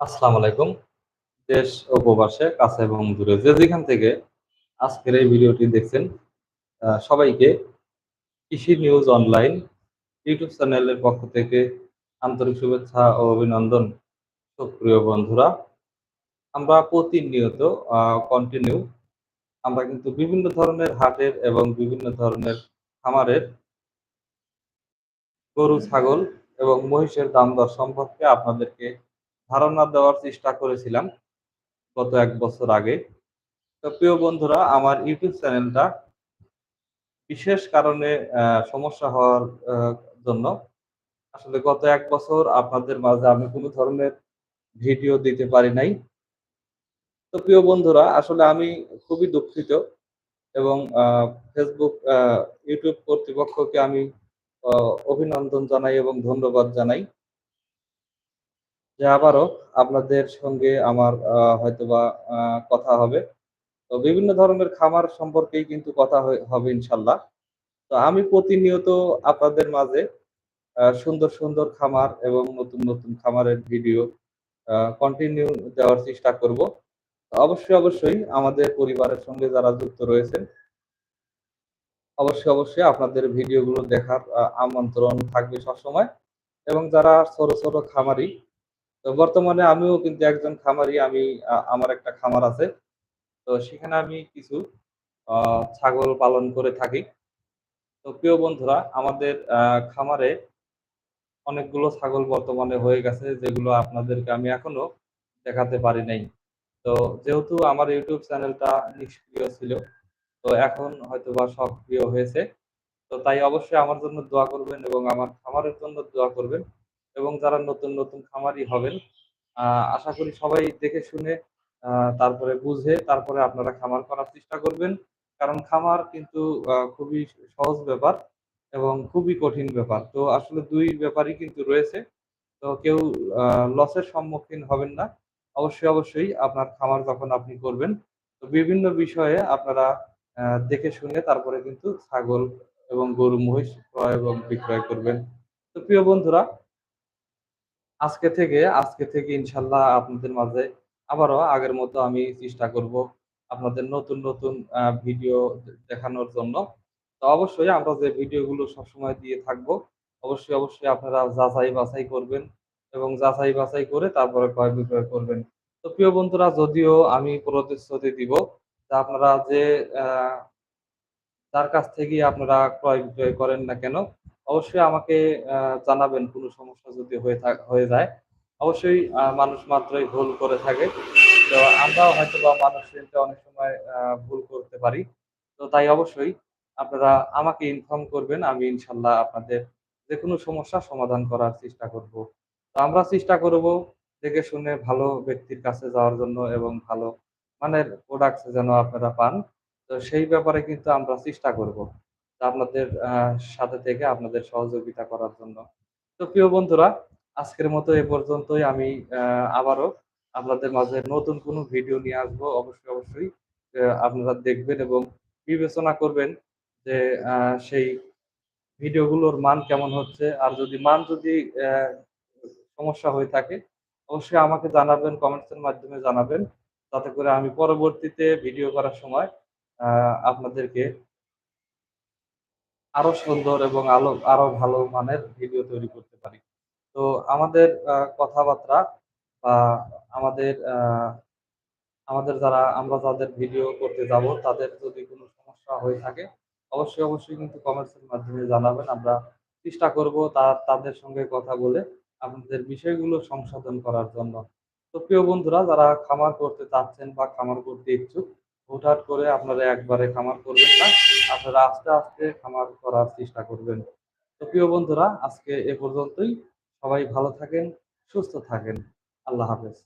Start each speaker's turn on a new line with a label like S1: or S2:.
S1: আসসালামু আলাইকুম। দেশ ও প্রবাসে, কাছে এবং দূরে যে যেখান থেকে আজকের এই ভিডিওটি দেখছেন সবাইকে কৃষি নিউজ অনলাইন ইউটিউব চ্যানেলের পক্ষ থেকে আন্তরিক শুভেচ্ছা ও অভিনন্দন। সুপ্রিয় বন্ধুরা, আমরা প্রতিনিয়ত কন্টিনিউ আমরা কিন্তু বিভিন্ন ধরনের হাটের এবং বিভিন্ন ধরনের খামারের গরু, ছাগল এবং মহিষের দাম দর সম্পর্কে আপনাদেরকে ধারণা দেওয়ার চেষ্টা করেছিলাম গত এক বছর আগে। তো প্রিয় বন্ধুরা, আমার ইউটিউব চ্যানেলটা বিশেষ কারণে সমস্যা হওয়ার জন্য আসলে গত এক বছর আপনাদের মাঝে আমি কোনো ধরনের ভিডিও দিতে পারি নাই। তো প্রিয় বন্ধুরা, আসলে আমি খুবই দুঃখিত এবং ফেসবুক ইউটিউব কর্তৃপক্ষকে আমি অভিনন্দন জানাই এবং ধন্যবাদ জানাই। যে আবারও আপনাদের সঙ্গে আমার হয়তোবা কথা হবে। তো বিভিন্ন ধরনের খামার সম্পর্কেই কিন্তু কথা হবে ইনশাল্লাহ। তো আমি প্রতিনিয়ত আপনাদের মাঝে সুন্দর সুন্দর খামার এবং নতুন নতুন খামারের ভিডিও কন্টিনিউ দেওয়ার চেষ্টা করব। অবশ্যই অবশ্যই আমাদের পরিবারের সঙ্গে যারা যুক্ত রয়েছেন, অবশ্যই অবশ্যই আপনাদের ভিডিওগুলো দেখার আমন্ত্রণ থাকবে সবসময়। এবং যারা ছোট ছোট খামারি তো বর্তমানে আমিও কিন্তু একজন খামারি, আমি আমার একটা খামার আছে। তো সেখানে আমি কিছু ছাগল পালন করে থাকি। তো প্রিয় বন্ধুরা, আমাদের খামারে অনেকগুলো ছাগল বর্তমানে হয়ে গেছে, যেগুলো আপনাদেরকে আমি এখনও দেখাতে পারি নাই। তো যেহেতু আমার ইউটিউব চ্যানেলটা নিষ্ক্রিয় ছিল, তো এখন হয়তো বা সক্রিয় হয়েছে। তো তাই অবশ্যই আমার জন্য দোয়া করবেন এবং আমার খামারের জন্য দোয়া করবেন। এবং যারা নতুন নতুন খামারি হবেন আশা করি সবাই দেখে শুনে তারপরে বুঝে, তারপরে আপনারা খামার করার চেষ্টা করবেন। কারণ খামার কিন্তু খুবই সহজ ব্যাপার এবং খুবই কঠিন ব্যাপার। তো আসলে দুই ব্যাপারই কিন্তু রয়েছে। তো কেউ লসের সম্মুখীন হবেন না। অবশ্যই অবশ্যই আপনার খামার যখন আপনি করবেন, তো বিভিন্ন বিষয়ে আপনারা দেখে শুনে তারপরে কিন্তু ছাগল এবং গরু, মহিষ ক্রয় এবং বিক্রয় করবেন। তো প্রিয় বন্ধুরা আজকে থেকে আজকে থেকে ইনশাল্লাহ আপনাদের মাঝে আবারও আগের মতো আমি চেষ্টা করব আপনাদের নতুন নতুন ভিডিও দেখানোর জন্য। তো অবশ্যই আমরা যে ভিডিওগুলো সবসময় দিয়ে থাকব, অবশ্যই অবশ্যই আপনারা যাচাই বাছাই করবেন এবং যাচাই বাছাই করে তারপরে ক্রয় বিক্রয় করবেন। তো প্রিয় বন্ধুরা, যদিও আমি প্রতিশ্রুতি দিব যে আপনারা যে যার কাছ থেকে আপনারা ক্রয় বিক্রয় করেন না কেন অবশ্যই আমাকে জানাবেন কোনো সমস্যা যদি হয়ে থাক হয়ে যায়। অবশ্যই মানুষ মাত্রই ভুল করে থাকে। তো আমরাও হয়তো বা মানুষ অনেক সময় ভুল করতে পারি। তো তাই অবশ্যই আপনারা আমাকে ইনফর্ম করবেন। আমি ইনশাল্লাহ আপনাদের যে কোনো সমস্যা সমাধান করার চেষ্টা করব। তো আমরা চেষ্টা করব দেখে শুনে ভালো ব্যক্তির কাছে যাওয়ার জন্য এবং ভালো মানের প্রোডাক্টস যেন আপনারা পান। তো সেই ব্যাপারে কিন্তু আমরা চেষ্টা করব। আপনাদের সাথে থেকে আপনাদের সহযোগিতা করার জন্য। তো প্রিয় বন্ধুরা, আজকের মতো এ পর্যন্তই। আমি আবারও আপনাদের মাঝে নতুন কোনো ভিডিও নিয়ে আসব। অবশ্যই অবশ্যই আপনারা দেখবেন এবং বিবেচনা করবেন যে সেই ভিডিওগুলোর মান কেমন হচ্ছে। আর যদি মান যদি সমস্যা হয়ে থাকে, অবশ্যই আমাকে জানাবেন, কমেন্টসের মাধ্যমে জানাবেন। যাতে করে আমি পরবর্তীতে ভিডিও করার সময় আপনাদেরকে আরও সুন্দর এবং আলো, আরও ভালো মানের ভিডিও তৈরি করতে পারি। তো আমাদের কথাবার্তা বা আমাদের আমাদের যারা, আমরা যাদের ভিডিও করতে যাব, তাদের যদি কোনো সমস্যা হয়ে থাকে, অবশ্যই অবশ্যই কিন্তু কমেন্টসের মাধ্যমে জানাবেন। আমরা চেষ্টা করব তার, তাদের সঙ্গে কথা বলে আপনাদের বিষয়গুলো সংশোধন করার জন্য। তো প্রিয় বন্ধুরা, যারা খামার করতে চাচ্ছেন বা খামার করতে ইচ্ছুক হুটহাট করে আপনারা একবারে খামার করবেন না, আপনারা আস্তে আস্তে খামার করার চেষ্টা করবেন। তো প্রিয় বন্ধুরা, আজকে এ পর্যন্তই। সবাই ভালো থাকেন, সুস্থ থাকেন। আল্লাহ হাফেজ।